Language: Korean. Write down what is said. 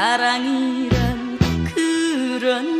사랑이란 그런